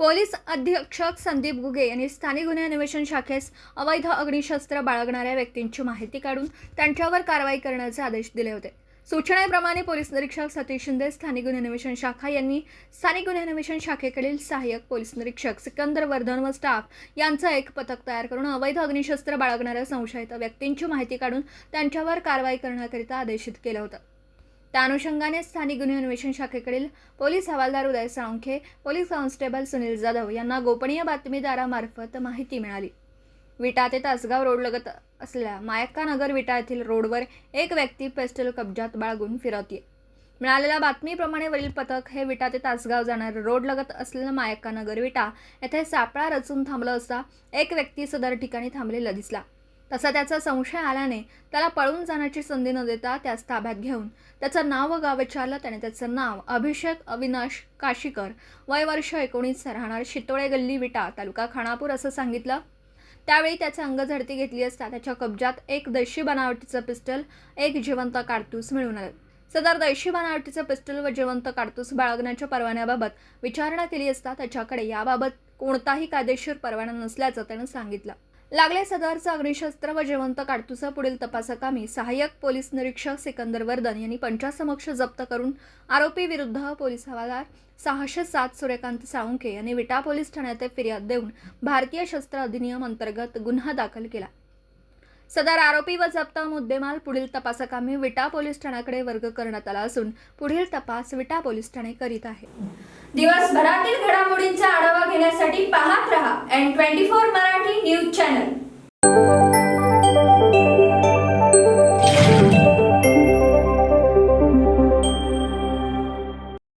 Police अधीक्षक संदीप गुगे यांनी स्थानिक गुन्हे अन्वेषण शाखेस अवैध अग्निशस्त्र बाळगणाऱ्या व्यक्तींची माहिती काढून त्यांच्यावर कारवाई करण्याचे आदेश दिले होते. सूचनेप्रमाणे पोलीस निरीक्षक सतीश शिंदे स्थानिक गुन्हे अन्वेषण शाखा यांनी स्थानिक गुन्हे अन्वेषण शाखेकडील सहाय्यक पोलीस निरीक्षक सिकंदर वर्धन व स्टाफ यांचं एक पथक तयार करून अवैध अग्निशस्त्र बाळगणाऱ्या संशयित व्यक्तींची माहिती काढून त्यांच्यावर कारवाई करण्याकरिता आदेशित केलं होतं. त्या अनुषंगाने स्थानिक गुन्हे अन्वेषण शाखेकडील पोलीस हवालदार उदय साळुंखे पोलीस कॉन्स्टेबल सुनील जाधव यांना गोपनीय बातमीदारामार्फत माहिती मिळाली. विटा ते तासगाव रोडलगत असलेल्या मायक्का नगर विटा येथील रोडवर एक व्यक्ती पेस्टल कब्जात बाळगून फिरवते मिळालेल्या बातमीप्रमाणे वरील पथक हे विटा ते तासगाव जाणारे रोड लगत असलेलं मायक्का नगर विटा येथे सापळा रचून थांबलं असता एक व्यक्ती सदर ठिकाणी थांबलेला दिसला. तसा त्याचा संशय आल्याने त्याला पळून जाण्याची संधी न देता त्यास ताब्यात घेऊन त्याचं नाव व गाव विचारलं. त्याने त्याचं नाव अभिषेक अविनाश काशीकर वय वर्ष एकोणीस राहणार शितोळे गल्ली विटा तालुका खानापूर असं सांगितलं. त्यावेळी त्याचा अंग झडती घेतली असता त्याच्या कब्जात एक देशी बनावटीचं पिस्टल एक जिवंत काडतूस मिळून आलं. सदर दैशी बनावटीचं पिस्टल व जिवंत काडतूस बाळगण्याच्या परवान्याबाबत विचारणा केली असता त्याच्याकडे याबाबत कोणताही कायदेशीर परवाना नसल्याचं त्यानं सांगितलं. लागले सदरचं अग्निशस्त्र व जिवंत काडतुसा पुढील तपासकामी सहाय्यक पोलीस निरीक्षक सिकंदर वर्धन यांनी पंचासमक्ष जप्त करून आरोपी विरुद्ध पोलीस हवालदार सहाशे सात सूर्यकांत साळुंखे यांनी विटा पोलीस ठाण्यात फिर्याद देऊन भारतीय शस्त्र अधिनियम अंतर्गत गुन्हा दाखल केला. सदर आरोपी व जप्त मुद्देमाल पुढील तपासकामी विटा पोलीस ठाण्याकडे वर्ग करण्यात आला असून पुढील तपास विटा पोलीस ठाणे करीत आहे. दिवसभरातील घडामोडींचा आढावा घेण्यासाठी पाहत रहा N twenty four Marathi. new channel.